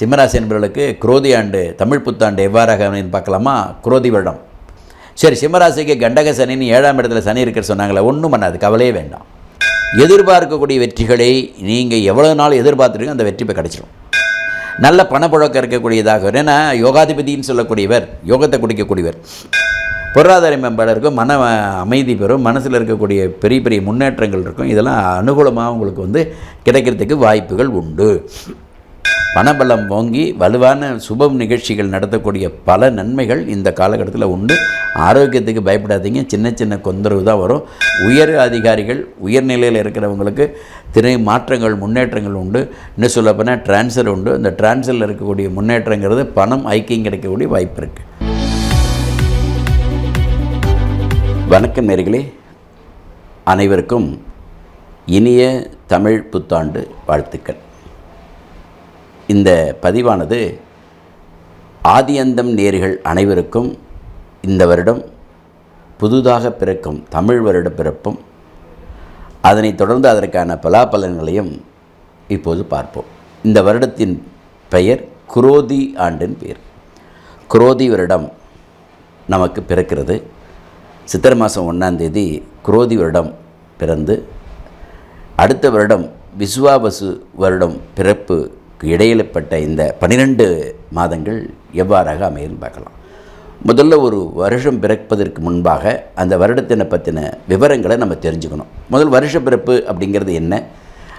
சிம்மராசி என்பவர்களுக்கு குரோதி ஆண்டு தமிழ் புத்தாண்டு எவ்வாறாக பார்க்கலாமா? குரோதி வருடம். சரி சிம்மராசிக்கு கண்டக சனின்னு ஏழாம் இடத்துல சனி இருக்கிற சொன்னாங்களே ஒன்றும் பண்ணாது கவலையே வேண்டாம். எதிர்பார்க்கக்கூடிய வெற்றிகளை நீங்கள் எவ்வளோ நாள் எதிர்பார்த்துருக்கோ அந்த வெற்றி இப்போ கிடச்சிரும். நல்ல பணப்புழக்கம் இருக்கக்கூடியதாக ஏன்னா யோகாதிபதின்னு சொல்லக்கூடியவர் யோகத்தை குடிக்கக்கூடியவர். பொருளாதார மேம்பாடு இருக்கும் மன அமைதி பெறும் மனசில் இருக்கக்கூடிய பெரிய பெரிய முன்னேற்றங்கள் இருக்கும். இதெல்லாம் அனுகூலமாக உங்களுக்கு வந்து கிடைக்கிறதுக்கு வாய்ப்புகள் உண்டு. பணபலம் ஓங்கி வலுவான சுபம் நிகழ்ச்சிகள் நடத்தக்கூடிய பல நன்மைகள் இந்த காலகட்டத்தில் உண்டு. ஆரோக்கியத்துக்கு பயப்படாதீங்க. சின்ன சின்ன தொந்தரவு தான் வரும். உயர் அதிகாரிகள் உயர்நிலையில் இருக்கிறவங்களுக்கு திரை மாற்றங்கள் முன்னேற்றங்கள் உண்டு. இன்னும் சொல்லப்போனால் டிரான்ஸ்ஃபர் உண்டு. இந்த டிரான்ஸ்ஃபரில் இருக்கக்கூடிய முன்னேற்றங்கிறது பணம் ஐக்கியம் கிடைக்கக்கூடிய வாய்ப்பு இருக்குது வணக்கம் நேர்களே. அனைவருக்கும் இனிய தமிழ் புத்தாண்டு வாழ்த்துக்கள். இந்த பதிவானது ஆதியந்தம் நேர்கள் அனைவருக்கும் இந்த வருடம் புதுதாக பிறக்கும் தமிழ் வருட பிறப்பும் அதனைத் தொடர்ந்து அதற்கான பலாபலன்களையும் இப்போது பார்ப்போம். இந்த வருடத்தின் பெயர் குரோதி ஆண்டின் பெயர் குரோதி வருடம் நமக்கு பிறக்கிறது. சித்திரை மாதம் ஒன்றாந்தேதி குரோதி வருடம் பிறந்து அடுத்த வருடம் விஸ்வாபசு வருடம் பிறப்பு இடையிலப்பட்ட இந்த பன்னிரெண்டு மாதங்கள் எவ்வாறாக அமையும் பார்க்கலாம். முதல்ல ஒரு வருஷம் பிறப்பதற்கு முன்பாக அந்த வருடத்தினை பற்றின விவரங்களை நம்ம தெரிஞ்சுக்கணும். முதல் வருஷ பிறப்பு அப்படிங்கிறது என்ன?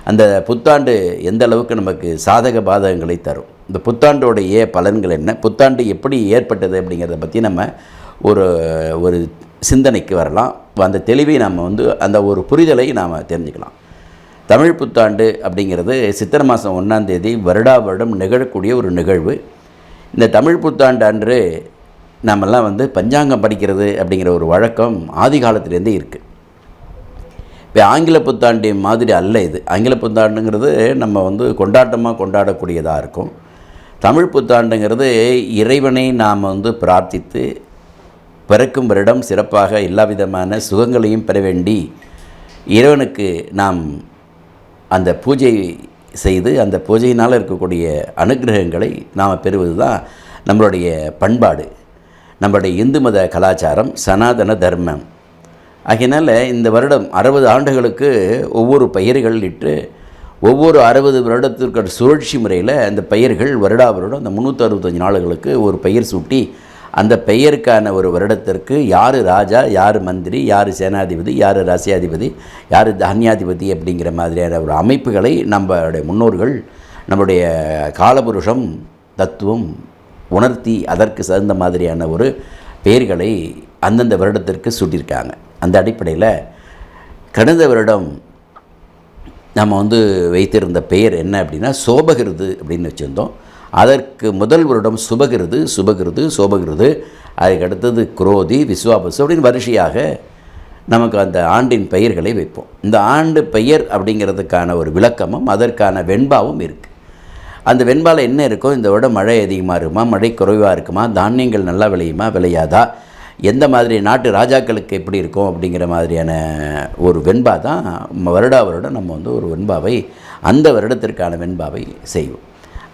அந்த புத்தாண்டு எந்த அளவுக்கு நமக்கு சாதக பாதகங்களை தரும்? இந்த புத்தாண்டோடைய பலன்கள் என்ன? புத்தாண்டு எப்படி ஏற்பட்டது அப்படிங்கிறத பற்றி நம்ம ஒரு ஒரு சிந்தனைக்கு வரலாம். அந்த தெளிவை நாம் வந்து அந்த ஒரு புரிதலை நாம் தெரிஞ்சுக்கலாம். தமிழ் புத்தாண்டு அப்படிங்கிறது சித்திரை மாதம் ஒன்றாந்தேதி வருடா வருடம் நிகழக்கூடிய ஒரு நிகழ்வு. இந்த தமிழ் புத்தாண்டு அன்று நாமெல்லாம் வந்து பஞ்சாங்கம் படிக்கிறது அப்படிங்கிற ஒரு வழக்கம் ஆதி காலத்திலேருந்தே இருக்குது இப்போ ஆங்கில புத்தாண்டு மாதிரி அல்ல இது. ஆங்கில புத்தாண்டுங்கிறது நம்ம வந்து கொண்டாட்டமாக கொண்டாடக்கூடியதாக இருக்கும். தமிழ் புத்தாண்டுங்கிறது இறைவனை நாம் வந்து பிரார்த்தித்து பிறக்கும் வருடம் சிறப்பாக எல்லா விதமான சுகங்களையும் பெற வேண்டி இறைவனுக்கு நாம் அந்த பூஜை செய்து அந்த பூஜையினால் இருக்கக்கூடிய அனுகிரகங்களை நாம் பெறுவது தான் நம்மளுடைய பண்பாடு. நம்மளுடைய இந்து மத கலாச்சாரம் சனாதன தர்மம். ஆகையினால் இந்த வருடம் அறுபது ஆண்டுகளுக்கு ஒவ்வொரு பெயர்கள் இட்டு ஒவ்வொரு அறுபது வருடத்திற்கு சுழற்சி முறையில் அந்த பெயர்கள் வருடா வருடம் அந்த முந்நூற்றி அறுபத்தஞ்சு நாளுகளுக்கு ஒரு பெயர் சூட்டி அந்த பெயருக்கான ஒரு வருடத்திற்கு யார் ராஜா யார் மந்திரி யார் சேனாதிபதி யார் ரசியாதிபதி யார் தானியாதிபதி அப்படிங்கிற மாதிரியான ஒரு அமைப்புகளை நம்மளுடைய முன்னோர்கள் நம்முடைய காலபுருஷம் தத்துவம் உணர்த்தி அதற்கு சேர்ந்த மாதிரியான ஒரு பெயர்களை அந்தந்த வருடத்திற்கு சூட்டியிருக்காங்க. அந்த அடிப்படையில் கடந்த வருடம் நம்ம வந்து வைத்திருந்த பெயர் என்ன அப்படின்னா சோபகிருது அப்படின்னு வச்சுருந்தோம். அதற்கு முதல் வருடம் சுபகிருது சுபகிருது சோபகிருது. அதுக்கு அடுத்தது குரோதி விஸ்வாபசு அப்படின்னு வரிசையாக நமக்கு அந்த ஆண்டின் பெயர்களை வைப்போம். இந்த ஆண்டு பெயர் அப்படிங்கிறதுக்கான ஒரு விளக்கமும் அதற்கான வெண்பாவும் இருக்குது அந்த வெண்பாவில் என்ன இருக்கோ இந்த விட மழை அதிகமாக இருக்குமா மழை குறைவாக இருக்குமா தானியங்கள் நல்லா விளையுமா விளையாதா எந்த மாதிரி நாட்டு ராஜாக்களுக்கு எப்படி இருக்கும் அப்படிங்கிற மாதிரியான ஒரு வெண்பா தான் வருடா வருடம் நம்ம வந்து ஒரு வெண்பாவை அந்த வருடத்திற்கான வெண்பாவை செய்வோம்.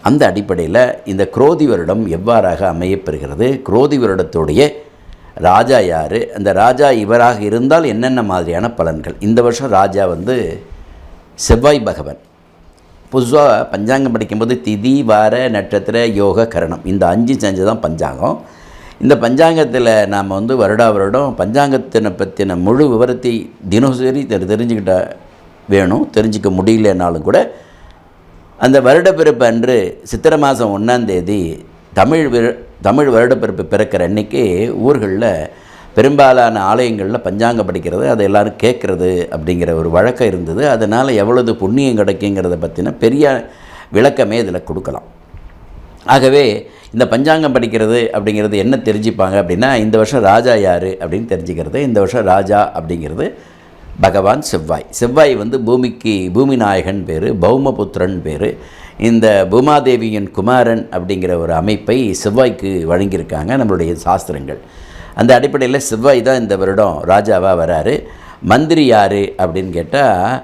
அந்த அடிப்படையில் இந்த குரோதி வருடம் எவ்வாறாக அமையப்பெறுகிறது குரோதி வருடத்துடைய ராஜா யார்? அந்த ராஜா இவராக இருந்தால் என்னென்ன மாதிரியான பலன்கள்? இந்த வருஷம் ராஜா வந்து செவ்வாய் பகவன். பொதுவாக பஞ்சாங்கம் படிக்கும்போது திதி வார நட்சத்திர யோக கரணம். இந்த அஞ்சு செஞ்சு தான் பஞ்சாங்கம். இந்த பஞ்சாங்கத்தில் நாம் வந்து வருடா வருடம் பஞ்சாங்கத்தினை பற்றின முழு விவரத்தை தினசரி தெரிஞ்சுக்கிட்ட வேணும். தெரிஞ்சிக்க முடியலனாலும் கூட அந்த வருடப்பிறப்பு அன்று சித்திரை மாதம் ஒன்றாந்தேதி தமிழ் விர தமிழ் வருடப்பிறப்பு பிறக்கிற அன்னைக்கு ஊர்களில் பெரும்பாலான ஆலயங்களில் பஞ்சாங்கம் படிக்கிறது அதை எல்லோரும் கேட்குறது அப்படிங்கிற ஒரு வழக்கம் இருந்தது. அதனால் எவ்வளவு புண்ணியம் கிடைக்குங்கிறத பற்றின பெரிய விளக்கமே இதில் கொடுக்கலாம். ஆகவே இந்த பஞ்சாங்கம் படிக்கிறது அப்படிங்கிறது என்ன தெரிஞ்சுப்பாங்க அப்படின்னா இந்த வருஷம் ராஜா யார் அப்படின்னு தெரிஞ்சுக்கிறது இந்த வருஷம் ராஜா அப்படிங்கிறது பகவான் செவ்வாய். செவ்வாய் வந்து பூமிக்கு பூமி நாயகன் பேர் பௌமபுத்திரன் பேர். இந்த பூமாதேவியின் குமாரன் அப்படிங்கிற ஒரு அமைப்பை செவ்வாய்க்கு வழங்கியிருக்காங்க நம்மளுடைய சாஸ்திரங்கள். அந்த அடிப்படையில் செவ்வாய் தான் இந்த வருடம் ராஜாவாக வராரு. மந்திரி யார் அப்படின்னு கேட்டால்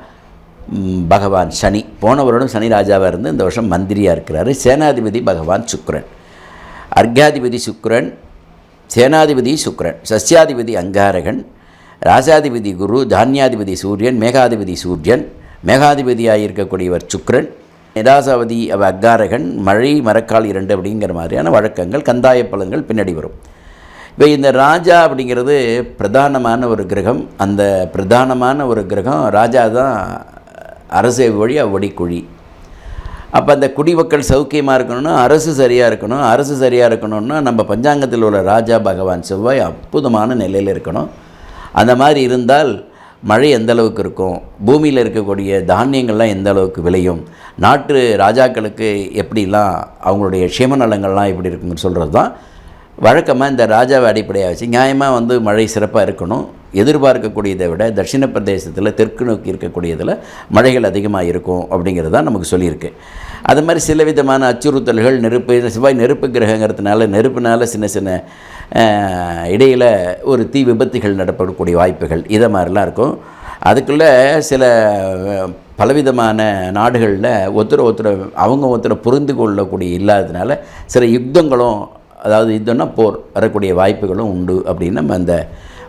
பகவான் சனி. போன வருடம் சனி ராஜாவாக இருந்து இந்த வருஷம் மந்திரியாக இருக்கிறாரு. சேனாதிபதி பகவான் சுக்ரன். அர்காதிபதி சுக்ரன் சேனாதிபதி சுக்ரன் சஸ்யாதிபதி அங்காரகன் ராசாதிபதி குரு தானியாதிபதி சூரியன் மேகாதிபதி சூரியன் மேகாதிபதியாக இருக்கக்கூடியவர் சுக்ரன் நிராசாவதி அவ அக்காரகன் மழை மரக்கால் இரண்டு அப்படிங்கிற மாதிரியான வழக்கங்கள் கந்தாய பலன்கள் பின்னாடி வரும். இப்போ இந்த ராஜா அப்படிங்கிறது பிரதானமான ஒரு கிரகம். அந்த பிரதானமான ஒரு கிரகம் ராஜா தான் அரசு வழி அவ்வடிக்குழி அப்போ அந்த குடிமக்கள் சௌக்கியமாக இருக்கணும்னா அரசு சரியாக இருக்கணும். அரசு சரியாக இருக்கணும்னா நம்ம பஞ்சாங்கத்தில் உள்ள ராஜா பகவான் செவ்வாய் அற்புதமான நிலையில் இருக்கணும். அந்த மாதிரி இருந்தால் மழை எந்த அளவுக்கு இருக்கும்? பூமியில் இருக்கக்கூடிய தானியங்கள்லாம் எந்த அளவுக்கு விளையும்? நாட்டு ராஜாக்களுக்கு எப்படிலாம் அவங்களுடைய க்ஷேம நலங்கள்லாம் எப்படி இருக்குன்னு சொல்கிறது தான் வழக்கமாக இந்த ராஜாவை அடிப்படையாக வச்சு நியாயமாக வந்து மழை சிறப்பாக இருக்கணும். எதிர்பார்க்கக்கூடியதை விட தட்சிண பிரதேசத்தில் தெற்கு நோக்கி இருக்கக்கூடியதில் மழைகள் அதிகமாக இருக்கும் அப்படிங்கிறது தான் நமக்கு சொல்லியிருக்கு. அது மாதிரி சில விதமான அச்சுறுத்தல்கள் நெருப்பு செவ்வாய் நெருப்பு கிரகங்கிறதுனால நெருப்புனால சின்ன சின்ன இடையில் ஒரு தீ விபத்துகள் நடப்படக்கூடிய வாய்ப்புகள் இதை மாதிரிலாம் இருக்கும். அதுக்குள்ளே சில பலவிதமான நாடுகளில் ஒருத்தர் ஒருத்தர் அவங்க ஒருத்தரை புரிந்து கொள்ளக்கூடிய இல்லாததுனால சில யுத்தங்களும் அதாவது யுத்தம்னா போர் வரக்கூடிய வாய்ப்புகளும் உண்டு அப்படின்னு நம்ம அந்த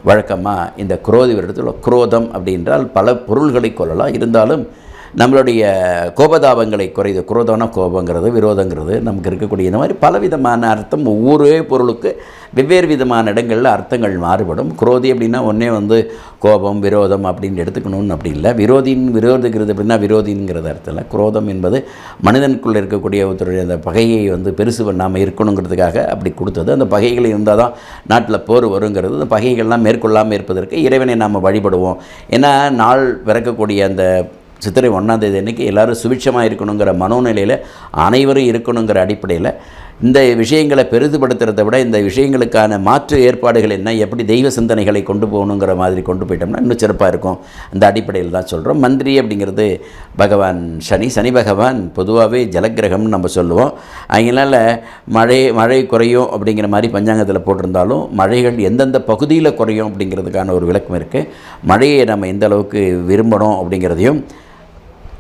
வழக்கமாக இந்த குரோதி வருடத்தில் குரோதம் அப்படின்றால் பல பொருள்களை கொள்ளலாம். இருந்தாலும் நம்மளுடைய கோபதாபங்களை குறைது குரோதன கோபங்கிறது விரோதங்கிறது நமக்கு இருக்கக்கூடிய இந்த மாதிரி பலவிதமான அர்த்தம் ஒவ்வொரு பொருளுக்கு வெவ்வேறு விதமான இடங்களில் அர்த்தங்கள் மாறுபடும். குரோதி அப்படின்னா ஒன்றே வந்து கோபம் விரோதம் அப்படின்னு எடுத்துக்கணும்னு அப்படி இல்லை. விரோதின் விரோதிக்கிறது அப்படின்னா விரோதிங்கிறது அர்த்தம் இல்லை. குரோதம் என்பது மனிதனுக்குள்ளே இருக்கக்கூடிய ஒருத்தருடைய அந்த பகையை வந்து பெருசு பண்ணாமல் இருக்கணுங்கிறதுக்காக அப்படி கொடுத்தது. அந்த பகைகள் இருந்தால் தான் நாட்டில் போர் வருங்கிறது. அந்த பகைகள்லாம் மேற்கொள்ளாமல் இருப்பதற்கு இறைவனை நாம் வழிபடுவோம். ஏன்னா நாள் பிறக்கக்கூடிய அந்த சித்திரை ஒன்றாந்தேதி அன்றைக்கி அன்னைக்கு எல்லாரும் சுபிட்சமாக இருக்கணுங்கிற மனோநிலையில் அனைவரும் இருக்கணுங்கிற அடிப்படையில் இந்த விஷயங்களை பெரிதுபடுத்துறதை விட இந்த விஷயங்களுக்கான மாற்று ஏற்பாடுகள் என்ன எப்படி தெய்வ சிந்தனைகளை கொண்டு போகணுங்கிற மாதிரி கொண்டு போயிட்டோம்னா இன்னும் சிறப்பாக இருக்கும். அந்த அடிப்படையில் தான் சொல்கிறோம் மந்திரி அப்படிங்கிறது பகவான் சனி. சனி பகவான் பொதுவாகவே ஜலக்கிரகம்னு நம்ம சொல்லுவோம். அதனால் மழை மழை குறையும் அப்படிங்கிற மாதிரி பஞ்சாங்கத்தில் போட்டிருந்தாலும் மழைகள் எந்தெந்த பகுதியில் குறையும் அப்படிங்கிறதுக்கான ஒரு விளக்கம் இருக்குது மழையை நம்ம எந்த அளவுக்கு விரும்பணும் அப்படிங்கிறதையும்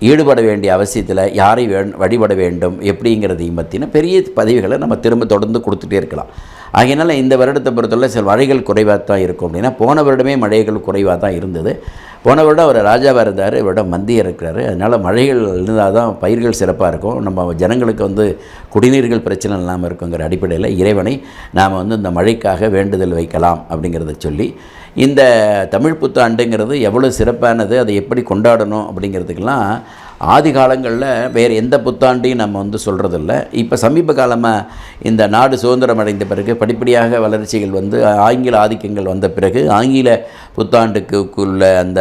ஈடுபட வேண்டிய அவசியத்தில் யாரை வே வழிபட வேண்டும் எப்படிங்கிறதையும் பற்றின பெரிய பதிவுகளை நம்ம திரும்ப தொடர்ந்து கொடுத்துட்டே இருக்கலாம். ஆகையினால் இந்த வருடத்தை பொறுத்தவரை சில மழைகள் குறைவாக தான் இருக்கும் அப்படின்னா போன வருடமே மழைகள் குறைவாக தான் இருந்தது. போன வருடம் அவர் ராஜாவாக இருந்தார் இவரிடம் மந்தியாக இருக்கிறாரு. அதனால் மழைகள் இருந்தால் தான் பயிர்கள் சிறப்பாக இருக்கும். நம்ம ஜனங்களுக்கு வந்து குடிநீர்கள் பிரச்சனை இல்லாமல் இருக்குங்கிற அடிப்படையில் இறைவனை நாம் வந்து இந்த மழைக்காக வேண்டுதல் வைக்கலாம் அப்படிங்கிறத சொல்லி இந்த தமிழ் புத்தாண்டுங்கிறது எவ்வளோ சிறப்பானது அதை எப்படி கொண்டாடணும் அப்படிங்கிறதுக்கெல்லாம் ஆதி காலங்களில் வேறு எந்த புத்தாண்டையும் நம்ம வந்து சொல்கிறதில்ல இப்போ சமீப காலமாக இந்த நாடு சுதந்திரம் அடைந்த பிறகு படிப்படியாக வளர்ச்சிகள் வந்து ஆங்கில ஆதிக்கங்கள் வந்த பிறகு ஆங்கில புத்தாண்டுக்குள்ள அந்த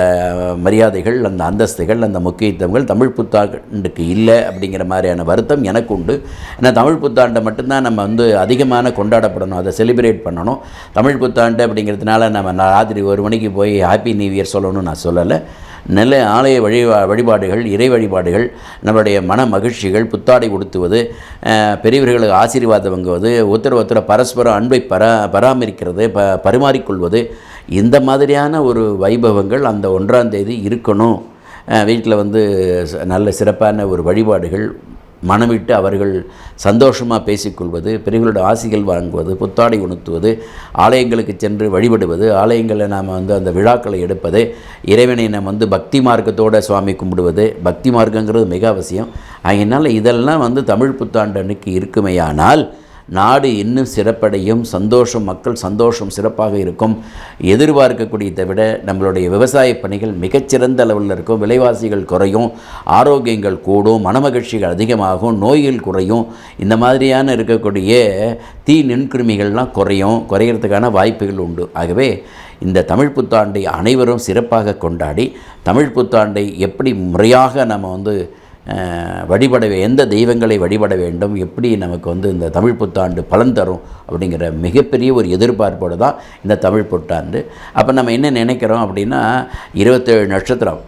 மரியாதைகள் அந்த அந்தஸ்துகள் அந்த முக்கியத்துவங்கள் தமிழ் புத்தாண்டுக்கு இல்லை அப்படிங்கிற மாதிரியான வருத்தம் எனக்கு உண்டு. ஏன்னா தமிழ் புத்தாண்டை மட்டும்தான் நம்ம வந்து அதிகமான கொண்டாடப்படணும் அதை செலிப்ரேட் பண்ணணும். தமிழ் புத்தாண்டு அப்படிங்கிறதுனால நம்ம ராத்திரி ஒரு மணிக்கு போய் ஹாப்பி நியூ இயர் சொல்லணும்னு நான் சொல்லலை. நல்ல ஆலய வழி வழிபாடுகள் இறை வழிபாடுகள் நம்மளுடைய மன மகிழ்ச்சிகள் புத்தாடை உடுத்துவது பெரியவர்களுக்கு ஆசீர்வாதம் வாங்குவது ஒருத்தர் ஒருத்தர் பரஸ்பரம் அன்பை பரா பராமரிக்கிறது ப பரிமாறிக்கொள்வது இந்த மாதிரியான ஒரு வைபவங்கள் அந்த ஒன்றாம் தேதி இருக்கணும். வீட்டில் வந்து நல்ல சிறப்பான ஒரு வழிபாடுகள் மனமிட்டு அவர்கள் சந்தோஷமாக பேசிக்கொள்வது பெரியவர்களோட ஆசிகள் வாங்குவது புத்தாடை உணர்த்துவது ஆலயங்களுக்கு சென்று வழிபடுவது ஆலயங்களில் நாம் வந்து அந்த விழாக்களை எடுப்பது இறைவனை நாம் வந்து பக்தி மார்க்கத்தோட சுவாமி கும்பிடுவது பக்தி மார்க்கங்கிறது மிக அவசியம். அதனால் இதெல்லாம் வந்து தமிழ் புத்தாண்டு அன்னைக்கு இருக்குமேயானால் நாடு இன்னும் சிறப்படையும் சந்தோஷம் மக்கள் சந்தோஷம் சிறப்பாக இருக்கும். எதிர்பார்க்கக்கூடியதை விட நம்மளுடைய விவசாய பணிகள் மிகச்சிறந்த அளவில் இருக்கும். விலைவாசிகள் குறையும் ஆரோக்கியங்கள் கூடும் மனமகிழ்ச்சிகள் அதிகமாகும் நோய்கள் குறையும். இந்த மாதிரியான இருக்கக்கூடிய தீ நுண்கிருமிகள்லாம் குறையும் குறையிறதுக்கான வாய்ப்புகள் உண்டு. ஆகவே இந்த தமிழ் புத்தாண்டை அனைவரும் சிறப்பாக கொண்டாடி தமிழ் புத்தாண்டை எப்படி முறையாக நம்ம வந்து வழிபட எந்த தெய்வங்களை வழிபட வேண்டும் எப்படி நமக்கு வந்து இந்த தமிழ் புத்தாண்டு பலன் தரும் அப்படிங்கிற மிகப்பெரிய ஒரு எதிர்பார்ப்போடு தான் இந்த தமிழ் புத்தாண்டு. அப்போ நம்ம என்ன நினைக்கிறோம் அப்படின்னா இருபத்தேழு நட்சத்திரம்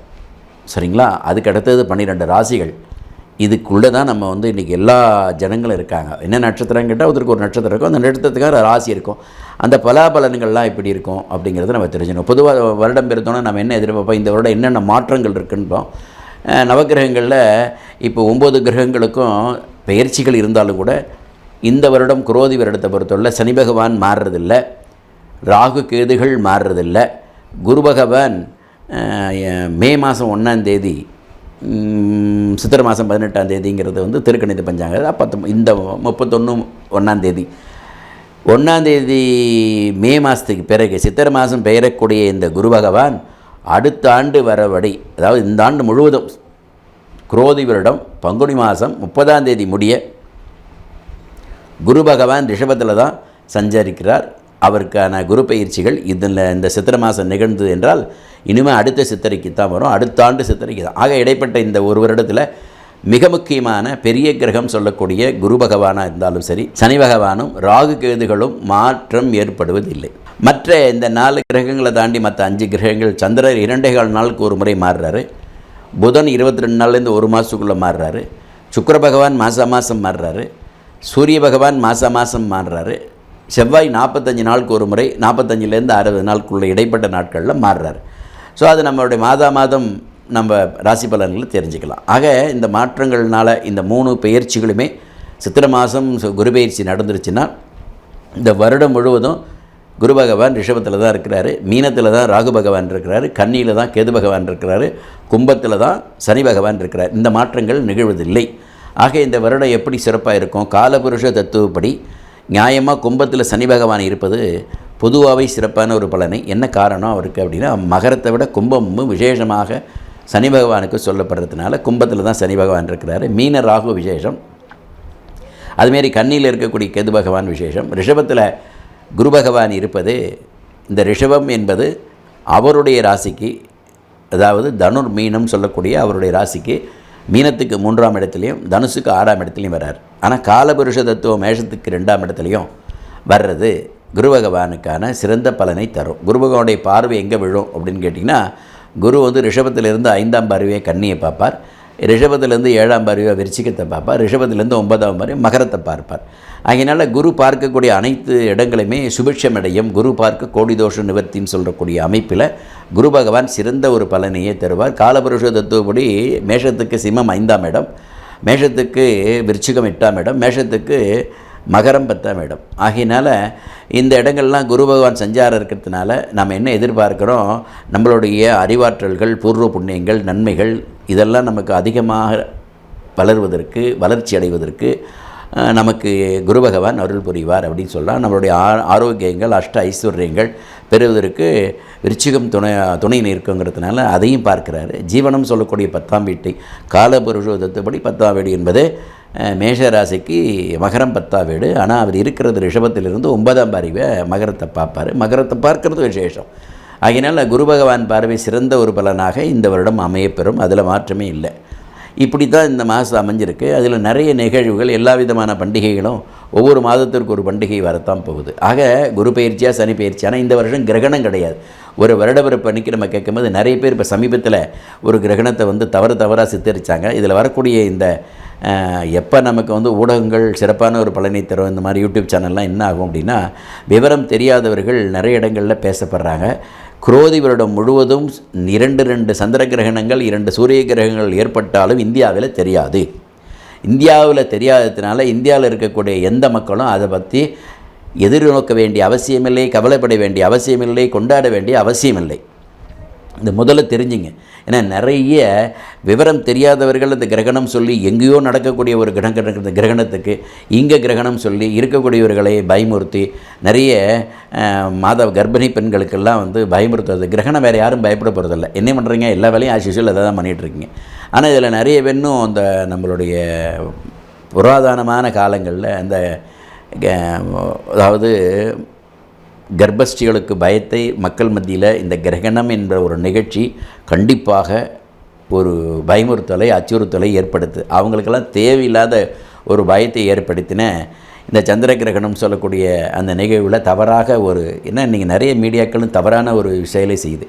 சரிங்களா? அதுக்கு அடுத்தது பன்னிரெண்டு ராசிகள். இதுக்குள்ளே தான் நம்ம வந்து இன்றைக்கி எல்லா ஜனங்களும் இருக்காங்க. என்ன நட்சத்திரம் கேட்டால் ஒருத்தருக்கு ஒரு நட்சத்திரம் இருக்கும். அந்த நட்சத்திரத்துக்காக ராசி இருக்கும். அந்த பலாபலன்கள்லாம் எப்படி இருக்கும் அப்படிங்கிறத நம்ம தெரிஞ்சுக்கணும். பொதுவாக வருடம் பிறந்தோன்னா நம்ம என்ன எதிர்பார்ப்போம்? இந்த வருடம் என்னென்ன மாற்றங்கள் இருக்குன்றோம் நவகிரகங்களில் நவக்கிரகங்களில் இப்போ ஒம்பது கிரகங்களுக்கும் பெயர்ச்சிகள் இருந்தாலும் கூட இந்த வருடம் குரோதி வருடத்தை பொறுத்தவரை சனி பகவான் மாறுறதில்ல. ராகு கேதுகள் மாறுறதில்ல. குரு பகவான் மே மாதம் ஒன்றாந்தேதி சித்திர மாதம் பதினெட்டாம் தேதிங்கிறது வந்து திருக்கணித பஞ்சாங்க. பத்து இந்த முப்பத்தொன்று ஒன்றாந்தேதி ஒன்றாந்தேதி மே மாதத்துக்கு பிறகு சித்திரை மாதம் பெயரக்கூடிய இந்த குரு பகவான் அடுத்த ஆண்டு வரபடி அதாவது இந்த ஆண்டு முழுவதும் குரோதி வருடம் பங்குனி மாதம் முப்பதாம் தேதி முடிய குரு பகவான் ரிஷபத்தில் தான் சஞ்சரிக்கிறார். அவருக்கான குரு பயிற்சிகள் இதில் இந்த சித்திரை மாதம் நிகழ்ந்தது என்றால் இனிமேல் அடுத்த சித்திரைக்கு தான் வரும். அடுத்த ஆண்டு சித்திரைக்கு தான் ஆக இடைப்பட்ட இந்த ஒரு வருடத்தில் மிக முக்கியமான பெரிய கிரகம் சொல்லக்கூடிய குரு பகவானாக இருந்தாலும் சரி சனி பகவானும் ராகு கேதுகளும் மாற்றம் ஏற்படுவதில்லை. மற்ற இந்த நாலு கிரகங்களை தாண்டி மற்ற அஞ்சு கிரகங்கள் சந்திரர் இரண்டே கால் நாளுக்கு ஒரு முறை மாறுறாரு. புதன் இருபத்தி ரெண்டு நாள்லேருந்து ஒரு மாதத்துக்குள்ளே மாறுறாரு. சுக்கர பகவான் மாதம் மாதம் மாறுறாரு. சூரிய பகவான் மாதம் மாதம் மாறுறாரு. செவ்வாய் நாற்பத்தஞ்சு நாளுக்கு ஒரு முறை நாற்பத்தஞ்சிலேருந்து அறுபது நாளுக்குள்ள இடைப்பட்ட நாட்களில் மாறுறாரு. ஸோ அது நம்மளுடைய மாதா மாதம் நம்ம ராசி பலன்களை தெரிஞ்சுக்கலாம். ஆக இந்த மாற்றங்கள்னால இந்த மூணு பயிற்சிகளுமே சித்திரை மாதம் குரு பெயர்ச்சி நடந்துருச்சுன்னா இந்த வருடம் முழுவதும் குரு பகவான் ரிஷபத்தில் தான் இருக்கிறாரு மீனத்தில் தான் ராகு பகவான் இருக்கிறாரு கன்னியில் தான் கேது பகவான் இருக்கிறாரு கும்பத்தில் தான் சனி பகவான் இருக்கிறார். இந்த மாற்றங்கள் நிகழ்வதில்லை. ஆக இந்த வருடம் எப்படி சிறப்பாக இருக்கும்? காலபுருஷ தத்துவப்படி நியாயமாக கும்பத்தில் சனி பகவான் இருப்பது பொதுவாகவே சிறப்பான ஒரு பலனை. என்ன காரணம் அவருக்கு அப்படின்னா மகரத்தை விட கும்பமும் விசேஷமாக சனி பகவானுக்கு சொல்லப்படுறதுனால கும்பத்தில் தான் சனி பகவான் இருக்கிறாரு. மீன ராகு விசேஷம். அதுமாரி கண்ணியில் இருக்கக்கூடிய கேது பகவான் விசேஷம். ரிஷபத்தில் குரு பகவான் இருப்பது இந்த ரிஷபம் என்பது அவருடைய ராசிக்கு அதாவது தனுர் மீனம் சொல்லக்கூடிய அவருடைய ராசிக்கு மீனத்துக்கு மூன்றாம் இடத்துலையும் தனுசுக்கு ஆறாம் இடத்துலையும் வர்றார். ஆனால் காலபுருஷ தத்துவம் மேஷத்துக்கு ரெண்டாம் இடத்துலையும் வர்றது குரு பகவானுக்கான சிறந்த பலனை தரும். குரு பகவானுடைய பார்வை எங்கே விழும் அப்படின்னு கேட்டிங்கன்னா குரு வந்து ரிஷபத்திலிருந்து ஐந்தாம் பார்வையை கன்னியை பார்ப்பார். ரிஷபத்திலேருந்து ஏழாம் பார்வையை விருச்சிக்கத்தை பார்ப்பார். ரிஷபத்திலேருந்து ஒன்பதாம் பார்வை மகரத்தை பார்ப்பார். அதனால் குரு பார்க்கக்கூடிய அனைத்து இடங்களுமே சுபிட்சமடையும். குரு பார்க்க கோடி தோஷ நிவர்த்தின்னு சொல்லக்கூடிய அமைப்பில் குரு பகவான் சிறந்த ஒரு பலனையே தருவார். காலபுருஷ தத்துவப்படி மேஷத்துக்கு சிம்மம் ஐந்தாம் இடம் மேஷத்துக்கு விருச்சிகம் எட்டாம் இடம் மேஷத்துக்கு மகரம் பத்தாம் இடம். ஆகையினால் இந்த இடங்கள்லாம் குரு பகவான் சஞ்சாரம் இருக்கிறதுனால நம்ம என்ன எதிர்பார்க்குறோம்? நம்மளுடைய அறிவாற்றல்கள் பூர்வ புண்ணியங்கள் நன்மைகள் இதெல்லாம் நமக்கு அதிகமாக வளர்வதற்கு வளர்ச்சி அடைவதற்கு நமக்கு குரு பகவான் அருள் புரிவார் அப்படின்னு சொல்லலாம் நம்மளுடைய ஆ ஆரோக்கியங்கள் அஷ்ட ஐஸ்வர்யங்கள் பெறுவதற்கு விருச்சிகம் துணை துணை நிற்குங்கிறதுனால அதையும் பார்க்கிறாரு. ஜீவனம் சொல்லக்கூடிய பத்தாம் வீட்டை காலபுருஷோதத்துப்படி பத்தாம் வீடு என்பது மேஷராசிக்கு மேஷ ராசிக்கு மகரம் பத்தாம் வீடு. ஆனால் அவர் இருக்கிறது ரிஷபத்திலிருந்து ஒன்பதாம் பாரிவை மகரத்தை பார்ப்பார். மகரத்தை பார்க்கறது விசேஷம். ஆகினால் குரு பகவான் பார்வை சிறந்த ஒரு பலனாக இந்த வருடம் அமையப்பெறும். அதில் மாற்றமே இல்லை. இப்படி தான் இந்த மாதம் அமைஞ்சிருக்கு. அதில் நிறைய நிகழ்வுகள் எல்லா விதமான பண்டிகைகளும் ஒவ்வொரு மாதத்திற்கு ஒரு பண்டிகை வரத்தான் போகுது. ஆக குரு பயிற்சியாக சனி பயிற்சி ஆனால் இந்த வருஷம் கிரகணம் கிடையாது. ஒரு வருடப்பிறப்பு அன்னைக்கு நம்ம கேட்கும்போது நிறைய பேர் இப்போ சமீபத்தில் ஒரு கிரகணத்தை வந்து தவறு தவறாக சித்தரித்தாங்க இதில் வரக்கூடிய இந்த எப்போ நமக்கு வந்து ஊடகங்கள் சிறப்பான ஒரு பலனை தரும் இந்த மாதிரி யூடியூப் சேனல்லாம் என்ன ஆகும் அப்படின்னா விவரம் தெரியாதவர்கள் நிறைய இடங்களில் பேசப்படுறாங்க. குரோதி வருடம் முழுவதும் இரண்டு ரெண்டு சந்திர கிரகணங்கள் இரண்டு சூரிய கிரகங்கள் ஏற்பட்டாலும் இந்தியாவில் தெரியாது. இந்தியாவில் தெரியாததுனால இந்தியாவில் இருக்கக்கூடிய எந்த மக்களும் அதை பற்றி எதிர்நோக்க வேண்டிய அவசியமில்லை கவலைப்பட வேண்டிய அவசியமில்லை கொண்டாட வேண்டிய அவசியமில்லை. இந்த முதல்ல தெரிஞ்சுங்க. ஏன்னா நிறைய விவரம் தெரியாதவர்கள் இந்த கிரகணம் சொல்லி எங்கேயோ நடக்கக்கூடிய ஒரு கிரக இந்த கிரகணத்துக்கு இங்கே கிரகணம் சொல்லி இருக்கக்கூடியவர்களை பயமுறுத்தி நிறைய அஹ், மாத கர்ப்பிணி பெண்களுக்கெல்லாம் வந்து பயமுறுத்துறது. கிரகணம் வேறு யாரும் பயப்பட போகிறதில்ல என்ன பண்ணுறீங்க எல்லா வேலையும் ஆஸ் அதை தான் பண்ணிகிட்ருக்கீங்க ஆனால் இதில் நிறைய பெண்ணும் அந்த நம்மளுடைய புராதனமான காலங்களில் அந்த க- அதாவது கர்ப்பஸ்ரீகளுக்கு பயத்தை மக்கள் மத்தியில் இந்த கிரகணம் என்ற ஒரு நிகழ்ச்சி கண்டிப்பாக ஒரு பயமுறுத்தலை அச்சுறுத்தலை ஏற்படுத்து. அவங்களுக்கெல்லாம் தேவையில்லாத ஒரு பயத்தை ஏற்படுத்தின இந்த சந்திர கிரகணம் சொல்லக்கூடிய அந்த நிகழ்வில் தவறாக ஒரு என்ன இன்றைக்கி நிறைய மீடியாக்களும் தவறான ஒரு செயலை செய்யுது.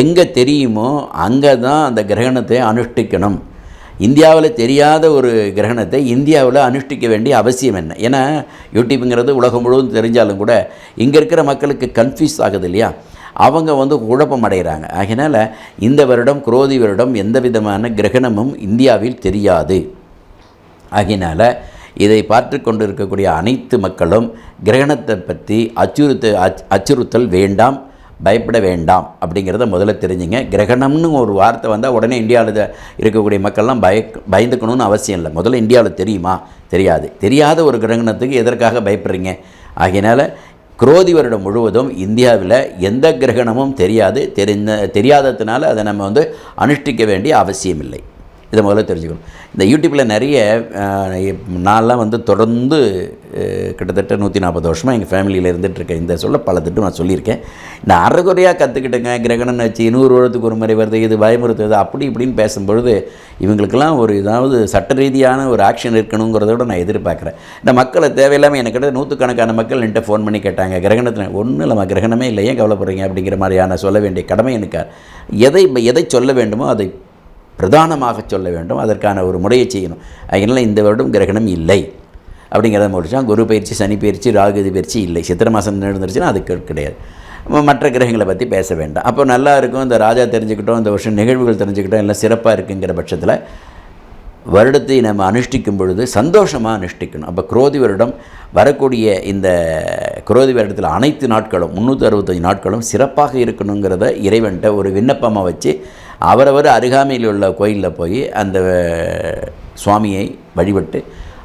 எங்கே தெரியுமோ அங்கே தான் அந்த கிரகணத்தை அனுஷ்டிக்கணும். இந்தியாவில் தெரியாத ஒரு கிரகணத்தை இந்தியாவில் அனுஷ்டிக்க வேண்டிய அவசியம் என்ன? ஏன்னா யூடியூப்புங்கிறது உலகம் முழுவதும் தெரிஞ்சாலும் கூட இங்கே இருக்கிற மக்களுக்கு கன்ஃபியூஸ் ஆகுது இல்லையா? அவங்க வந்து குழப்பம் அடைகிறாங்க. அதனால் இந்த வருடம் குரோதி வருடம் எந்த விதமான கிரகணமும் இந்தியாவில் தெரியாது. ஆகையினால் இதை பார்த்து கொண்டு இருக்கக்கூடிய அனைத்து மக்களும் கிரகணத்தை பற்றி அச்சுறுத்த அச் அச்சுறுத்தல் வேண்டாம். பயப்பட வேண்டாம் அப்படிங்கிறத முதல்ல தெரிஞ்சுங்க. கிரகணம்னு ஒரு வார்த்தை வந்தால் உடனே இந்தியாவில் இருக்கக்கூடிய மக்கள்லாம் பய பயந்துக்கணும்னு அவசியம் இல்லை. முதல்ல இந்தியாவில் தெரியுமா? தெரியாது. தெரியாத ஒரு கிரகணத்துக்கு எதற்காக பயப்படுறீங்க? ஆகையினால் குரோதி வருடம் முழுவதும் இந்தியாவில் எந்த கிரகணமும் தெரியாது. தெரிந்த தெரியாததுனால அதை நம்ம வந்து அனுஷ்டிக்க வேண்டிய அவசியம் இல்லை. இதை முதல்ல தெரிஞ்சுக்கணும். இந்த யூடியூப்பில் நிறைய நான்லாம் வந்து தொடர்ந்து கிட்டத்தட்ட நூற்றி நாற்பது வருஷமாக எங்கள் ஃபேமிலியில் இருந்துகிட்ருக்கேன் இந்த சொல்ல பல திட்டம் நான் சொல்லியிருக்கேன். நான் அறகுறையாக கற்றுக்கிட்டேங்க கிரகணம் வச்சு நூறு வருடத்துக்கு ஒரு முறை வருது இது பயமுறுத்துது அப்படி இப்படின்னு பேசும்பொழுது இவங்களுக்கெல்லாம் ஒரு ஏதாவது சட்ட ரீதியான ஒரு ஆக்ஷன் இருக்கணுங்கிறத விட நான் எதிர்பார்க்குறேன். இந்த மக்களை தேவையில்லாமல் எனக்கு கிட்ட நூற்றுக்கணக்கான மக்கள் என்கிட்ட ஃபோன் பண்ணி கேட்டாங்க. கிரகணத்தில் ஒன்றும் இல்லைம்மா கிரகணமே இல்லை. ஏன் கவலைப்படுறீங்க? அப்படிங்கிற மாதிரியான சொல்ல வேண்டிய கடமை எனக்கு. எதை எதை சொல்ல வேண்டுமோ அதை பிரதானமாக சொல்ல வேண்டும். அதற்கான ஒரு முறையை செய்யணும். அதனால் இந்த வருடம் கிரகணம் இல்லை. அப்படிங்கிறத முடிச்சோம் குரு பயிற்சி சனி பயிற்சி ராகுதி பயிற்சி இல்லை. சித்திர மாதம் நடந்துருச்சுன்னா அதுக்கு கிடையாது. மற்ற கிரகங்களை பற்றி பேச வேண்டாம். அப்போ நல்லா இருக்கும். இந்த ராஜா தெரிஞ்சுக்கிட்டோம் இந்த வருஷம் நிகழ்வுகள் தெரிஞ்சுக்கிட்டோம் எல்லாம் சிறப்பாக இருக்குங்கிற பட்சத்தில் வருடத்தை நம்ம அனுஷ்டிக்கும் பொழுது சந்தோஷமாக அனுஷ்டிக்கணும். அப்போ குரோதி வருடம் வரக்கூடிய இந்த குரோதி வருடத்தில் அனைத்து நாட்களும் முந்நூற்றி அறுபத்தஞ்சு நாட்களும் சிறப்பாக இருக்கணுங்கிறத இறைவன்கிட்ட ஒரு விண்ணப்பமாக வச்சு அவரவர் அருகாமையில் உள்ள கோயிலில் போய் அந்த சுவாமியை வழிபட்டு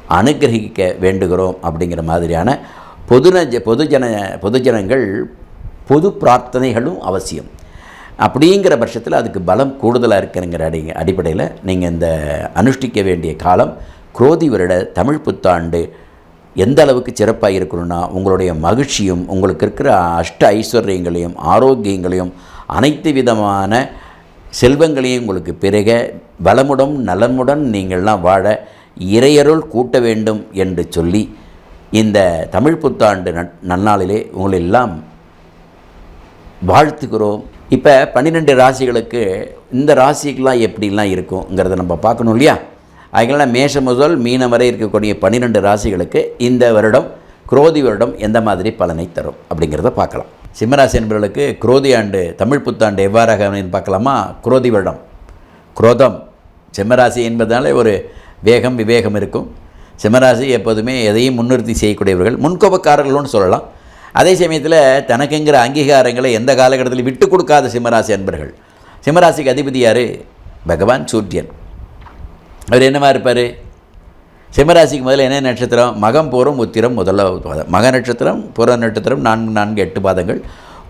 அனுகிரகிக்க வேண்டுகிறோம் அப்படிங்கிற மாதிரியான பொதுன பொதுஜன பொதுஜனங்கள் பொது பிரார்த்தனைகளும் அவசியம். அப்படிங்கிற பட்சத்தில் அதுக்கு பலம் கூடுதலாக இருக்குங்கிற அடி அடிப்படையில் நீங்கள் இந்த அனுஷ்டிக்க வேண்டிய காலம் குரோதி வருட தமிழ் புத்தாண்டு எந்த அளவுக்கு சிறப்பாக இருக்கணும்னா உங்களுடைய மகிழ்ச்சியும் உங்களுக்கு இருக்கிற அஷ்ட ஐஸ்வர்யங்களையும் ஆரோக்கியங்களையும் அனைத்து விதமான செல்வங்களையும் உங்களுக்கு பிறக வளமுடன் நலமுடன் நீங்கள்லாம் வாழ இறையருள் கூட்ட வேண்டும் என்று சொல்லி இந்த தமிழ் புத்தாண்டு நன்னாளிலே உங்களெல்லாம் வாழ்த்துக்கிறோம் இப்போ பன்னிரெண்டு ராசிகளுக்கு இந்த ராசிக்கெலாம் எப்படிலாம் இருக்குங்கிறத நம்ம பார்க்கணும் இல்லையா? அதுக்கெல்லாம் மேஷம் முதல் மீனம் வரை இருக்கக்கூடிய பன்னிரெண்டு ராசிகளுக்கு இந்த வருடம் குரோதி வருடம் எந்த மாதிரி பலனை தரும் அப்படிங்கிறத பார்க்கலாம். சிம்மராசி என்பவர்களுக்கு குரோதி ஆண்டு தமிழ் புத்தாண்டு எவ்வாறாக பார்க்கலாமா? குரோதி வருடம். குரோதம். சிம்மராசி என்பதனாலே ஒரு வேகம் விவேகம் இருக்கும். சிம்மராசி எப்போதுமே எதையும் முன்னிறுத்தி செய்யக்கூடியவர்கள். முன்கோபக்காரர்கள்னு சொல்லலாம். அதே சமயத்தில் தனக்குங்கிற அங்கீகாரங்களை எந்த காலகட்டத்தில் விட்டு கொடுக்காத சிம்மராசி அன்பர்கள். சிம்மராசிக்கு அதிபதி யார்? பகவான் சூரியன். அவர் என்னவா இருப்பார்? சிம்மராசிக்கு முதல்ல என்ன நட்சத்திரம்? மகம் பூரம் உத்திரம் முதலாவது பாதம். மக நட்சத்திரம் புற நட்சத்திரம் நான்கு நான்கு எட்டு பாதங்கள்.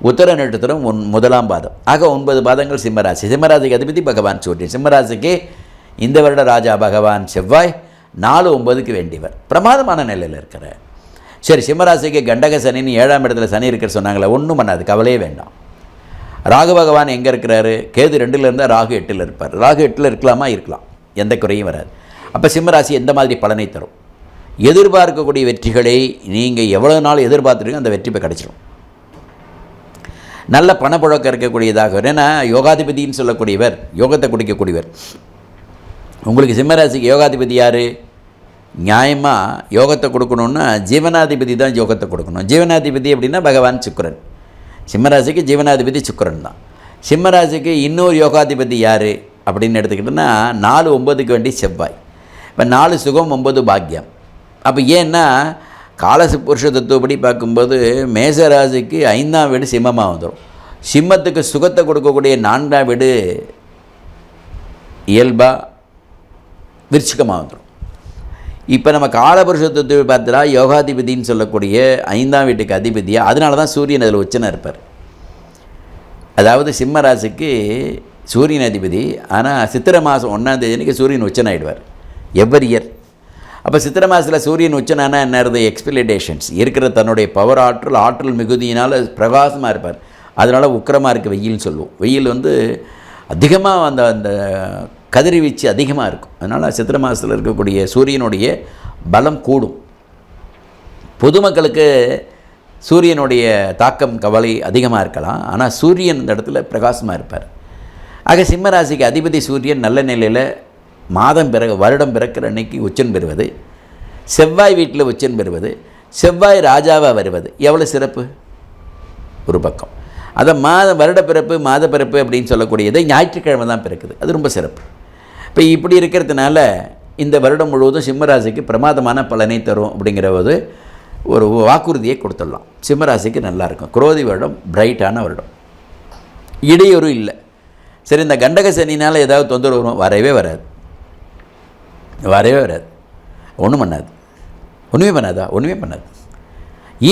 உத்தர நட்சத்திரம் ஒன் முதலாம் பாதம். ஆக ஒன்பது பாதங்கள் சிம்மராசி. சிம்மராசிக்கு அதிபதி பகவான் சூரியன். சிம்மராசிக்கு இந்த வருட ராஜா பகவான் செவ்வாய் நாலு ஒன்பதுக்கு வேண்டியவர். பிரமாதமான நிலையில் இருக்கிறார் சரி சிம்மராசிக்கு கண்டக சனின்னு ஏழாம் இடத்துல சனி இருக்கிற சொன்னாங்களே ஒன்றும் பண்ணாது கவலையே வேண்டாம். ராகு பகவான் எங்கே இருக்கிறாரு? கேது ரெண்டில் இருந்தால் ராகு எட்டில் இருப்பார். ராகு எட்டில் இருக்கலாமா? இருக்கலாம். எந்த குறையும் வராது. அப்போ சிம்மராசி எந்த மாதிரி பலனை தரும்? எதிர்பார்க்கக்கூடிய வெற்றிகளை நீங்கள் எவ்வளோ நாள் எதிர்பார்த்துருக்கோ அந்த வெற்றி இப்போ கிடைச்சிடும் நல்ல பணப்புழக்கம் இருக்கக்கூடியதாக ஏன்னா யோகாதிபதின்னு சொல்லக்கூடியவர் யோகத்தை குடிக்கக்கூடியவர். உங்களுக்கு சிம்மராசிக்கு யோகாதிபதி யார்? நியாயமாக யோகத்தை கொடுக்கணுன்னா ஜீவனாதிபதி தான் யோகத்தை கொடுக்கணும். ஜீவனாதிபதி அப்படின்னா பகவான் சுக்கிரன். சிம்மராசிக்கு ஜீவனாதிபதி சுக்கிரன் தான். சிம்மராசிக்கு இன்னொரு யோகாதிபதி யார்? அப்படின்னு எடுத்துக்கிட்டோன்னா நாலு ஒம்பதுக்கு வேண்டி செவ்வாய். இப்போ நாலு சுகம் ஒம்பது பாக்கியம். அப்போ ஏன்னா காலசு புருஷ தத்துவப்படி பார்க்கும்போது மேசராசிக்கு ஐந்தாம் வீடு சிம்மமாக வந்துடும் சிம்மத்துக்கு சுகத்தை கொடுக்கக்கூடிய நான்காம் வீடு இயல்பாக விருச்சிகமாக வந்துடும் இப்போ நம்ம காலபுருஷத்துவத்தை பார்த்தா யோகாதிபதின்னு சொல்லக்கூடிய ஐந்தாம் வீட்டுக்கு அதிபதியாக அதனால தான் சூரியன் அதில் உச்சனாக இருப்பார். அதாவது சிம்ம ராசிக்கு சூரியன் அதிபதி ஆனால் சித்திரை மாதம் ஒன்றாம் தேதி சூரியன் சூரியன் உச்சனாயிடுவார். Every year? அப்போ சித்திரை மாதத்தில் சூரியன் உச்சனானா என்ன இருந்தது எக்ஸ்பிளிடேஷன்ஸ் இருக்கிற தன்னுடைய பவர் ஆற்றல் ஆற்றல் மிகுதியினால் பிரகாசமாக இருப்பார். அதனால் உக்கிரமாக இருக்க வெயில்னு சொல்லுவோம். வெயில் வந்து அதிகமாக அந்த அந்த கதிர்வீச்சு அதிகமாக இருக்கும். அதனால் சித்திரை மாதத்தில் இருக்கக்கூடிய சூரியனுடைய பலம் கூடும். பொதுமக்களுக்கு சூரியனுடைய தாக்கம் கவலை அதிகமாக இருக்கலாம். ஆனால் சூரியன் இந்த இடத்துல பிரகாசமாக இருப்பார். ஆக சிம்மராசிக்கு அதிபதி சூரியன் நல்ல நிலையில் மாதம் பிறகு வருடம் பிறக்கிற அன்னைக்கு உச்சன் பெறுவது. செவ்வாய் வீட்டில் உச்சன் பெறுவது. செவ்வாய் ராஜாவாக வருவது. எவ்வளோ சிறப்பு? ஒரு பக்கம். அதை மாத மாதப் பிறப்பு அப்படின்னு சொல்லக்கூடியதை ஞாயிற்றுக்கிழமை தான் பிறக்குது. அது ரொம்ப சிறப்பு. இப்போ இப்படி இருக்கிறதுனால இந்த வருடம் முழுவதும் சிம்மராசிக்கு பிரமாதமான பலனை தரும் அப்படிங்கிற ஒரு ஒரு வாக்குறுதியை கொடுத்துடலாம். சிம்மராசிக்கு நல்லாயிருக்கும் குரோதி வருடம் பிரைட்டான வருடம். இடையூறு இல்லை. சரி இந்த கண்டக சனினால் ஏதாவது தொந்தரவு வரும்? வரவே வராது. வரவே வராது. ஒன்றும் பண்ணாது. ஒன்றுமே பண்ணாதா? ஒன்றுமே பண்ணாது.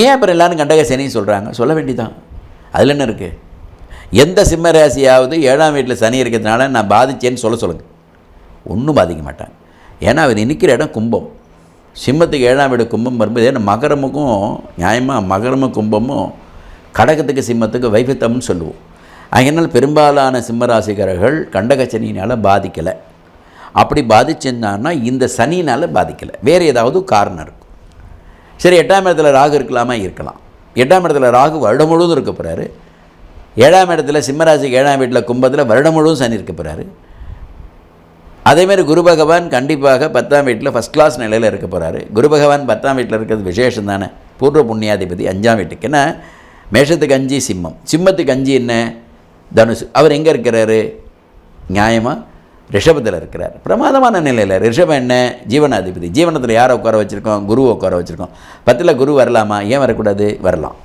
ஏன் அப்புறம் எல்லாரும் கண்டக சனின்னு சொல்கிறாங்க சொல்ல வேண்டிதான் அதில் என்ன இருக்குது எந்த சிம்ம ராசியாவது ஏழாம் வீட்டில் சனி இருக்கிறதுனால நான் பாதிச்சேன்னு சொல்ல சொல்லுங்கள் ஒன்றும் பாதிக்க மாட்டாங்க. ஏன்னா அவர் நிற்கிற இடம் கும்பம். சிம்மத்துக்கு ஏழாம் வீடு கும்பம் வரும்போது ஏன்னா மகரமுக்கும் நியாயமாக மகரமும் கும்பமும் கடகத்துக்கு சிம்மத்துக்கு வைபத்தம்னு சொல்லுவோம். அதனால் பெரும்பாலான சிம்மராசிகர்கள் கண்டகச்சனியினால் பாதிக்கலை. அப்படி பாதிச்சிருந்தான்னா இந்த சனினால் பாதிக்கலை. வேறு ஏதாவது காரணம் இருக்கும். சரி எட்டாம் இடத்துல ராகு இருக்கலாமா? இருக்கலாம். எட்டாம் இடத்துல ராகு வருடம் முழுவதும் இருக்க போகிறாரு ஏழாம் இடத்துல சிம்மராசிக்கு ஏழாம் வீட்டில் கும்பத்தில் வருடம் முழுவதும் சனி இருக்க போகிறாரு அதேமாரி குரு பகவான் கண்டிப்பாக பத்தாம் வீட்டில் ஃபஸ்ட் கிளாஸ் நிலையில் இருக்க போகிறாரு குரு பகவான் பத்தாம் வீட்டில் இருக்கிறது விசேஷம் தானே? பூர்வ புண்ணியாதிபதி அஞ்சாம் வீட்டுக்கு. ஏன்னா மேஷத்துக்கு அஞ்சு சிம்மம். சிம்மத்துக்கு அஞ்சு என்ன? தனுசு. அவர் எங்கே இருக்கிறாரு? நியாயமாக ரிஷபத்தில் இருக்கிறார். பிரமாதமான நிலையில். ரிஷபம் என்ன? ஜீவனாதிபதி. ஜீவனத்தில் யாரை உட்கார வச்சுருக்கோம்? குருவை உட்கார வச்சுருக்கோம். பத்தில் குரு வரலாமா? ஏன் வரக்கூடாது? வரலாம்.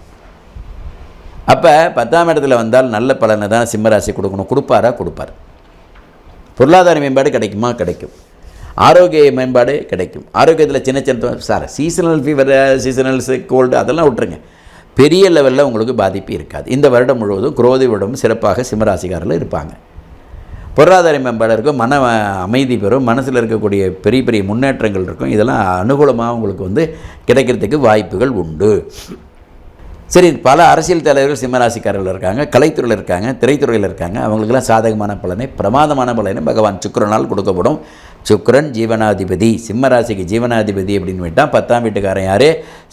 அப்போ பத்தாம் இடத்துல வந்தால் நல்ல பலனை தான் சிம்மராசி கொடுக்கணும். கொடுப்பாரா? கொடுப்பார். பொருளாதார மேம்பாடு கிடைக்குமா? கிடைக்கும். ஆரோக்கிய மேம்பாடு கிடைக்கும். ஆரோக்கியத்தில் சின்ன சின்ன sir seasonal fever seasonals cold அதெல்லாம் விட்டுருங்க. பெரிய லெவலில் உங்களுக்கு பாதிப்பு இருக்காது. இந்த வருடம் முழுவதும் குரோதி வருடம் சிறப்பாக சிம்மராசிக்காரில் இருப்பாங்க. பொருளாதார மேம்பாடு இருக்கும். மன அமைதி பெறும். மனசில் இருக்கக்கூடிய பெரிய பெரிய முன்னேற்றங்கள் இருக்கும். இதெல்லாம் அனுகூலமாக உங்களுக்கு வந்து கிடைக்கிறதுக்கு வாய்ப்புகள் உண்டு. சரி பல அரசியல் தலைவர்கள் சிம்மராசிக்காரர்கள் இருக்காங்க கலைத்துறையில் இருக்காங்க திரைத்துறையில் இருக்காங்க. அவங்களுக்கெல்லாம் சாதகமான பலனை பிரமாதமான பலனை பகவான் சுக்கரனால் கொடுக்கப்படும். சுக்கரன் ஜீவனாதிபதி சிம்மராசிக்கு ஜீவனாதிபதி அப்படின்னு விட்டால் பத்தாம் வீட்டுக்காரன் யார்?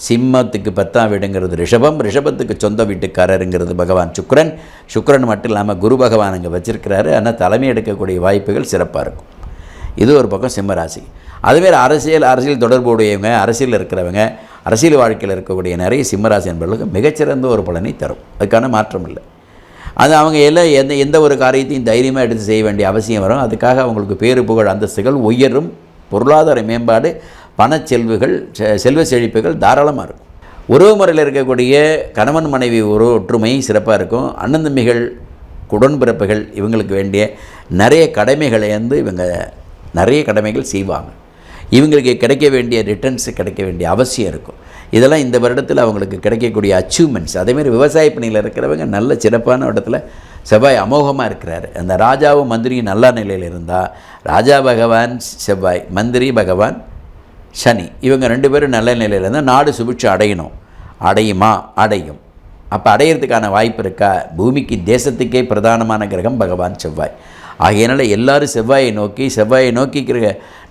சிம்மத்துக்கு பத்தாம் வீடுங்கிறது ரிஷபம் ரிஷபத்துக்கு சொந்த வீட்டுக்காரருங்கிறது பகவான் சுக்கரன். சுக்கரன் மட்டும் இல்லாமல் குரு பகவான் அங்கே வச்சிருக்கிறாரு. ஆனால் தலைமை எடுக்கக்கூடிய வாய்ப்புகள் சிறப்பாக இருக்கும். இது ஒரு பக்கம் சிம்மராசி அதுமாரி அரசியல் அரசியல் தொடர்புடையவங்க அரசியலில் இருக்கிறவங்க அரசியல் வாழ்க்கையில் இருக்கக்கூடிய நிறைய சிம்மராசி என்பவர்களுக்கு மிகச்சிறந்த ஒரு பலனை தரும். அதுக்கான மாற்றம் இல்லை. அது அவங்க எல்லாம் எந்த எந்த ஒரு காரியத்தையும் தைரியமாக எடுத்து செய்ய வேண்டிய அவசியம் வரும். அதுக்காக அவங்களுக்கு பேரு புகழ் அந்தஸ்துகள் உயரும். பொருளாதார மேம்பாடு பணச்செல்வுகள் செ- செல்வ செழிப்புகள் தாராளமாக இருக்கும். உறவு முறையில் இருக்கக்கூடிய கணவன் மனைவி ஒரு ஒற்றுமை சிறப்பாக இருக்கும். அண்ணன் தம்பிகள் குடன்பிறப்புகள் இவங்களுக்கு வேண்டிய நிறைய கடமைகளை வந்து இவங்க நிறைய கடமைகள் செய்வாங்க. இவங்களுக்கு கிடைக்க வேண்டிய ரிட்டர்ன்ஸ் கிடைக்க வேண்டிய அவசியம் இருக்கும். இதெல்லாம் இந்த வருடத்தில் அவங்களுக்கு கிடைக்கக்கூடிய அச்சீவ்மெண்ட்ஸ் அதேமாரி விவசாய பணியில் இருக்கிறவங்க நல்ல சிறப்பான இடத்துல செவ்வாய் அமோகமாக இருக்கிறாரு. அந்த ராஜாவும் மந்திரியும் நல்ல நிலையில் இருந்தால் ராஜா பகவான் செவ்வாய் மந்திரி பகவான் சனி இவங்க ரெண்டு பேரும் நல்ல நிலையில் இருந்தால் நாடு சுபிட்சம் அடையணும். அடையுமா? அடையும். அப்போ அடையிறதுக்கான வாய்ப்பு இருக்கா? பூமிக்கு தேசத்துக்கே பிரதானமான கிரகம் பகவான் செவ்வாய். ஆகையினால எல்லாரும் செவ்வாயை நோக்கி செவ்வாயை நோக்கிக்கிற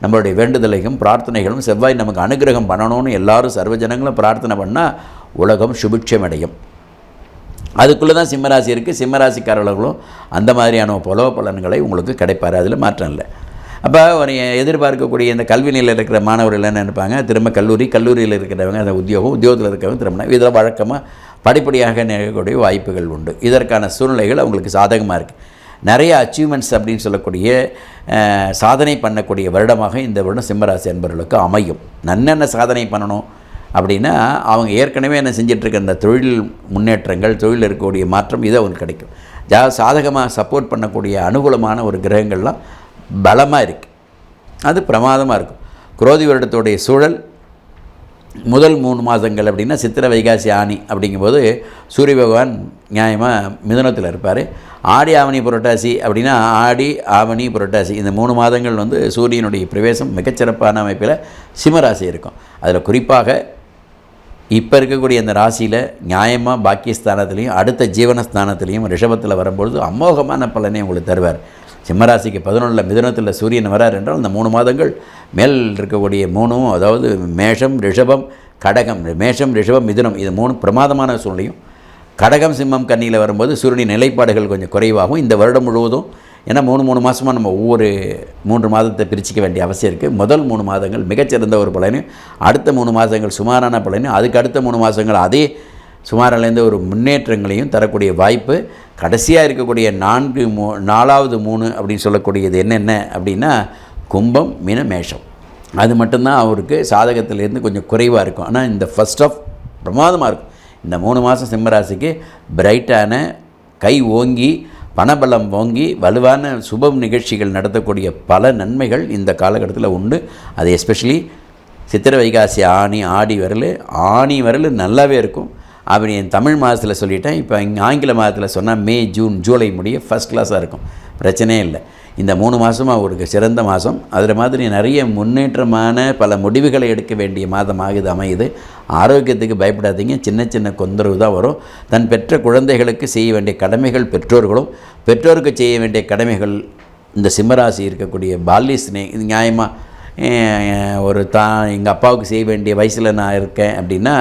நம்மளுடைய வேண்டுதலையும் பிரார்த்தனைகளும் செவ்வாய் நமக்கு அனுகிரகம் பண்ணணும்னு எல்லாரும் சர்வஜனங்களும் பிரார்த்தனை பண்ணால் உலகம் சுபிட்சம் அடையும் அதுக்குள்ளே தான் சிம்மராசி இருக்குது சிம்மராசிக்காரர்களும் அந்த மாதிரியான புலவ பலன்களை உங்களுக்கு கிடைப்பார். அதில் மாற்றம் இல்லை. அப்போ ஒரு எதிர்பார்க்கக்கூடிய இந்த கல்வி நிலையில் இருக்கிற மாணவர்கள் என்ன நினைப்பாங்க? திரும்ப கல்லூரி கல்லூரியில் இருக்கிறவங்க அந்த உத்தியோகம் உத்தியோகத்தில் இருக்கிறவங்க திரும்ப இதில் வழக்கமாக படிப்படியாக நிகழக்கூடிய வாய்ப்புகள் உண்டு. இதற்கான சூழ்நிலைகள் அவங்களுக்கு சாதகமாக இருக்குது நிறைய அச்சீவ்மெண்ட்ஸ் அப்படின்னு சொல்லக்கூடிய சாதனை பண்ணக்கூடிய வருடமாக இந்த வருடம் சிம்மராசி என்பவர்களுக்கு அமையும். நன்னென்ன சாதனை பண்ணணும் அப்படின்னா அவங்க ஏற்கனவே என்ன செஞ்சிட்ருக்க இந்த தொழில் முன்னேற்றங்கள் தொழில் இருக்கக்கூடிய மாற்றம் இது அவங்களுக்கு கிடைக்கும். ஜா சாதகமாக சப்போர்ட் பண்ணக்கூடிய அனுகூலமான ஒரு கிரகங்கள்லாம் பலமாக இருக்குது அது பிரமாதமாக இருக்கும். குரோதி வருடத்துடைய சூழல் முதல் மூணு மாதங்கள் அப்படின்னா சித்திரை வைகாசி ஆணி அப்படிங்கும்போது சூரிய பகவான் நியாயமாக மிதுனத்தில் இருப்பார். ஆடி ஆவணி புரட்டாசி அப்படின்னா ஆடி ஆவணி புரட்டாசி இந்த மூணு மாதங்கள் வந்து சூரியனுடைய பிரவேசம் மிகச்சிறப்பான அமைப்பில் சிம்மராசி இருக்கும். அதில் குறிப்பாக இப்போ இருக்கக்கூடிய அந்த ராசியில் நியாயமாக பாக்கியஸ்தானத்துலேயும் அடுத்த ஜீவனஸ்தானத்துலேயும் ரிஷபத்தில் வரும்பொழுது அமோகமான பலனை உங்களுக்கு தருவார். சிம்மராசிக்கு பதினொன்றில் மிதனத்தில் சூரியன் வரார் என்றால் அந்த மூணு மாதங்கள் மேல் இருக்கக்கூடிய மூணும் அதாவது மேஷம் ரிஷபம் கடகம் மேஷம் ரிஷபம் மிதுனம் இது மூணு பிரமாதமான சூழ்நிலையும். கடகம் சிம்மம் கன்னியில் வரும்போது சூரியனின் நிலைப்பாடுகள் கொஞ்சம் குறைவாகும் இந்த வருடம் முழுவதும் ஏன்னா மூணு மூணு மாதமாக நம்ம ஒவ்வொரு மூன்று மாதத்தை பிரிச்சிக்க வேண்டிய அவசியம் இருக்குது முதல் மூணு மாதங்கள் மிகச்சிறந்த ஒரு பலனும் அடுத்த மூணு மாதங்கள் சுமாரான பலனும் அதுக்கு அடுத்த மூணு மாதங்கள் அதே சுமாரிலேருந்து ஒரு முன்னேற்றங்களையும் தரக்கூடிய வாய்ப்பு கடைசியாக இருக்கக்கூடிய நான்கு மூ நாலாவது மூணு அப்படின்னு சொல்லக்கூடியது என்னென்ன அப்படின்னா கும்பம் மீன மேஷம். அது மட்டும்தான் அவருக்கு சாதகத்திலேருந்து கொஞ்சம் குறைவாக இருக்கும். ஆனால் இந்த ஃபஸ்ட் ஆஃப் பிரமாதமாக இருக்கும். இந்த மூணு மாதம் சிம்மராசிக்கு பிரைட்டான கை ஓங்கி பணபலம் ஓங்கி வலுவான சுபம் நிகழ்ச்சிகள் நடத்தக்கூடிய பல நன்மைகள் இந்த காலகட்டத்தில் உண்டு. அது எஸ்பெஷலி சித்திர வைகாசி ஆணி ஆடி வரல் ஆணி வரல் நல்லாவே இருக்கும். அப்படி என் தமிழ் மாதத்தில் சொல்லிட்டேன். இப்போ இங்கே ஆங்கில மாதத்தில் சொன்னால் மே ஜூன் ஜூலை முடிய ஃபஸ்ட் கிளாஸாக இருக்கும். பிரச்சனையே இல்லை. இந்த மூணு மாதமாக ஒரு சிறந்த மாதம். அதில் மாதிரி நிறைய முன்னேற்றமான பல முடிவுகளை எடுக்க வேண்டிய மாதமாக இது அமையுது. ஆரோக்கியத்துக்கு பயப்படாதீங்க. சின்ன சின்ன தொந்தரவு தான் வரும். தன் பெற்ற குழந்தைகளுக்கு செய்ய வேண்டிய கடமைகள் பெற்றோர்களும் பெற்றோருக்கு செய்ய வேண்டிய கடமைகள் இந்த சிம்மராசி இருக்கக்கூடிய பால்ய ஸ்னே இது நியாயமாக ஒரு தான் எங்கள் அப்பாவுக்கு செய்ய வேண்டிய வயசில் நான் இருக்கேன் அப்படின்னா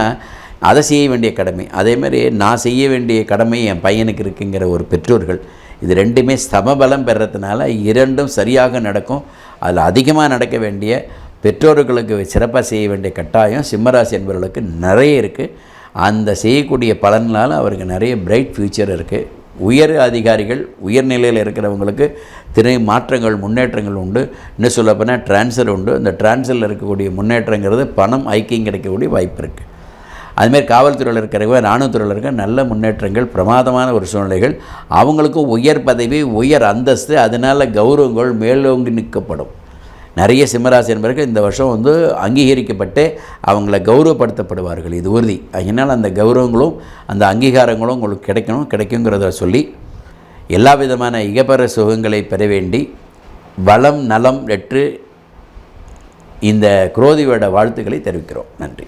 அதை செய்ய வேண்டிய கடமை. அதேமாதிரி நான் செய்ய வேண்டிய கடமை என் பையனுக்கு இருக்குங்கிற ஒரு பெற்றோர்கள் இது ரெண்டுமே சமபலம் பெறதுனால இரண்டும் சரியாக நடக்கும். அதில் அதிகமாக நடக்க வேண்டிய பெற்றோர்களுக்கு சிறப்பாக செய்ய வேண்டிய கட்டாயம் சிம்மராசி என்பவர்களுக்கு நிறைய இருக்குது அந்த செய்யக்கூடிய பலனால் அவருக்கு நிறைய பிரைட் ஃப்யூச்சர் இருக்குது உயர் அதிகாரிகள் உயர்நிலையில் இருக்கிறவங்களுக்கு திரை மாற்றங்கள் முன்னேற்றங்கள் உண்டு. இன்னும் சொல்லப்போனால் ட்ரான்ஸ்ஃபர் உண்டு. அந்த ட்ரான்ஸ்ஃபரில் இருக்கக்கூடிய முன்னேற்றங்கிறது பணம் ஐக்கியம் கிடைக்கக்கூடிய வாய்ப்பு இருக்குது அதுமாரி காவல்துறையில் இருக்கிறவங்க இராணுவத்துறையில் இருக்க நல்ல முன்னேற்றங்கள் பிரமாதமான ஒரு சூழ்நிலைகள் அவங்களுக்கும் உயர் பதவி உயர் அந்தஸ்து அதனால் கௌரவங்கள் மேலோங்கி நிற்கப்படும். நிறைய சிம்மராசி என்பவர்கள் இந்த வருஷம் வந்து அங்கீகரிக்கப்பட்டு அவங்கள கௌரவப்படுத்தப்படுவார்கள். இது உறுதி. அதனால் அந்த கௌரவங்களும் அந்த அங்கீகாரங்களும் உங்களுக்கு கிடைக்கணும். கிடைக்குங்கிறத சொல்லி எல்லா விதமான இகப்பர சுகங்களை பெற வேண்டி வளம் நலம் வெற்று இந்த குரோதியோட வாழ்த்துக்களை தெரிவிக்கிறோம். நன்றி.